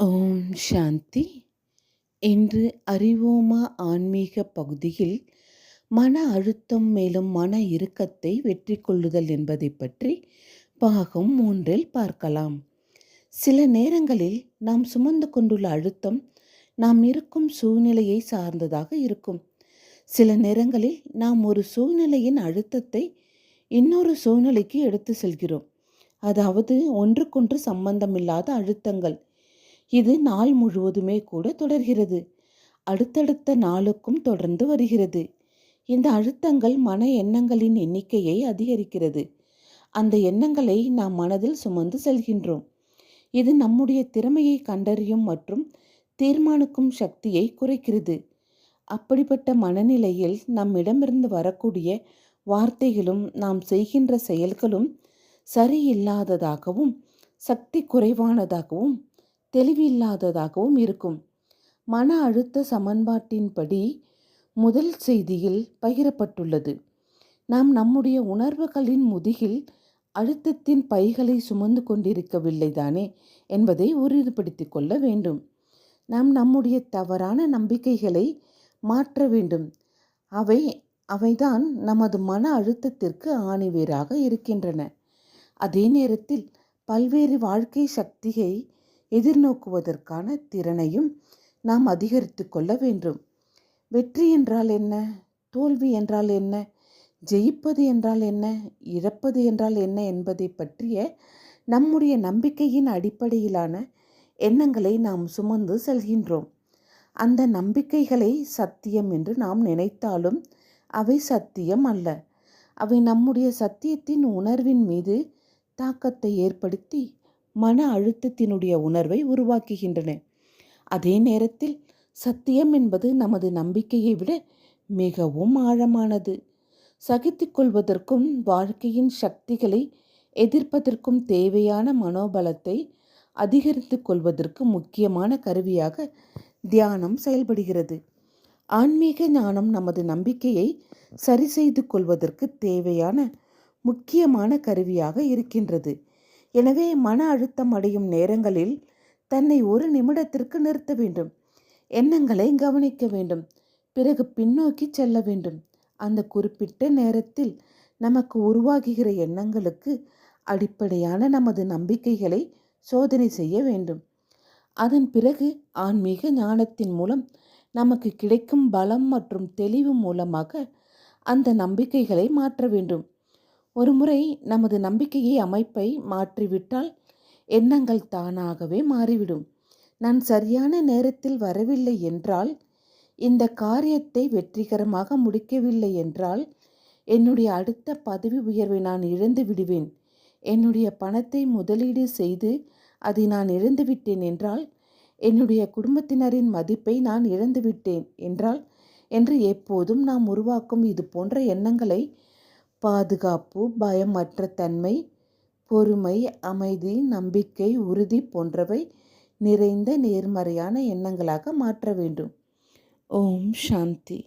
ஓம் சாந்தி. இன்று அறிவோமா ஆன்மீக பகுதியில் மன அழுத்தம் மேலும் மன இறுக்கத்தை வெற்றி கொள்ளுதல் என்பதை பற்றி பாகம் மூன்றில் பார்க்கலாம். சில நேரங்களில் நாம் சுமந்து கொண்டுள்ள அழுத்தம் நாம் இருக்கும் சூழ்நிலையை சார்ந்ததாக இருக்கும். சில நேரங்களில் நாம் ஒரு சூழ்நிலையின் அழுத்தத்தை இன்னொரு சூழ்நிலைக்கு எடுத்து செல்கிறோம். அதாவது ஒன்றுக்கொன்று சம்பந்தமில்லாத அழுத்தங்கள். இது நாள் முழுவதுமே கூட தொடர்கிறது. அடுத்தடுத்த நாளுக்கும் தொடர்ந்து வருகிறது. இந்த அழுத்தங்கள் மன எண்ணங்களின் எண்ணிக்கையை அதிகரிக்கிறது. அந்த எண்ணங்களை நாம் மனதில் சுமந்து செல்கின்றோம். இது நம்முடைய திறமையை கண்டறியும் மற்றும் தீர்மானிக்கும் சக்தியை குறைக்கிறது. அப்படிப்பட்ட மனநிலையில் நம்மிடமிருந்து வரக்கூடிய வார்த்தைகளும் நாம் செய்கின்ற செயல்களும் சரியில்லாததாகவும் சக்தி குறைவானதாகவும் தெளிவில்லாததாகவும் இருக்கும். மன அழுத்த சமன்பாட்டின்படி முதல் செய்தியில் பகிரப்பட்டுள்ளது. நாம் நம்முடைய உணர்வுகளின் முதுகில் அழுத்தத்தின் பைகளை சுமந்து கொண்டிருக்கவில்லை தானே என்பதை உறுதிப்படுத்தி கொள்ள வேண்டும். நாம் நம்முடைய தவறான நம்பிக்கைகளை மாற்ற வேண்டும். அவை அவைதான் நமது மன அழுத்தத்திற்கு ஆணிவேராக இருக்கின்றன. அதே நேரத்தில் பல்வேறு வாழ்க்கை சக்தியை எதிர்நோக்குவதற்கான திறனையும் நாம் அதிகரித்து கொள்ள வேண்டும். வெற்றி என்றால் என்ன? தோல்வி என்றால் என்ன? ஜெயிப்பது என்றால் என்ன? இழப்பது என்றால் என்ன என்பதை பற்றிய நம்முடைய நம்பிக்கையின் அடிப்படையிலான எண்ணங்களை நாம் சுமந்து செல்கின்றோம். அந்த நம்பிக்கைகளை சத்தியம் என்று நாம் நினைத்தாலும் அவை சத்தியம் அல்ல. அவை நம்முடைய சத்தியத்தின் உணர்வின் மீது தாக்கத்தை ஏற்படுத்தி மன அழுத்தத்தினுடைய உணர்வை உருவாக்குகின்றன. அதே நேரத்தில் சத்தியம் என்பது நமது நம்பிக்கையை விட மிகவும் ஆழமானது. சகித்து கொள்வதற்கும் வாழ்க்கையின் சக்திகளை எதிர்ப்பதற்கும் தேவையான மனோபலத்தை அதிகரித்து கொள்வதற்கு முக்கியமான கருவியாக தியானம் செயல்படுகிறது. ஆன்மீக ஞானம் நமது நம்பிக்கையை சரி செய்து கொள்வதற்கு தேவையான முக்கியமான கருவியாக இருக்கின்றது. எனவே மன அழுத்தம் அடையும் நேரங்களில் தன்னை ஒரு நிமிடத்திற்கு நிறுத்த வேண்டும். எண்ணங்களை கவனிக்க வேண்டும். பிறகு பின்னோக்கி செல்ல வேண்டும். அந்த குறிப்பிட்ட நேரத்தில் நமக்கு உருவாகுகிற எண்ணங்களுக்கு அடிப்படையான நமது நம்பிக்கைகளை சோதனை செய்ய வேண்டும். அதன் பிறகு ஆன்மீக ஞானத்தின் மூலம் நமக்கு கிடைக்கும் பலம் மற்றும் தெளிவு மூலமாக அந்த நம்பிக்கைகளை மாற்ற வேண்டும். ஒருமுறை நமது நம்பிக்கையை அமைப்பை மாற்றிவிட்டால் எண்ணங்கள் தானாகவே மாறிவிடும். நான் சரியான நேரத்தில் வரவில்லை என்றால் இந்த காரியத்தை வெற்றிகரமாக முடிக்கவில்லை என்றால் என்னுடைய அடுத்த பதவி உயர்வை நான் இழந்து விடுவேன். என்னுடைய பணத்தை முதலீடு செய்து அதை நான் இழந்துவிட்டேன் என்றால் என்னுடைய குடும்பத்தினரின் மதிப்பை நான் இழந்துவிட்டேன் என்றால் என்று எப்போதும் நாம் உருவாக்கும் இது போன்ற எண்ணங்களை பாதுகாப்பு பயமற்ற தன்மை பொறுமை அமைதி நம்பிக்கை உறுதி போன்றவை நிறைந்த நேர்மறையான எண்ணங்களாக மாற்ற வேண்டும். ஓம் சாந்தி.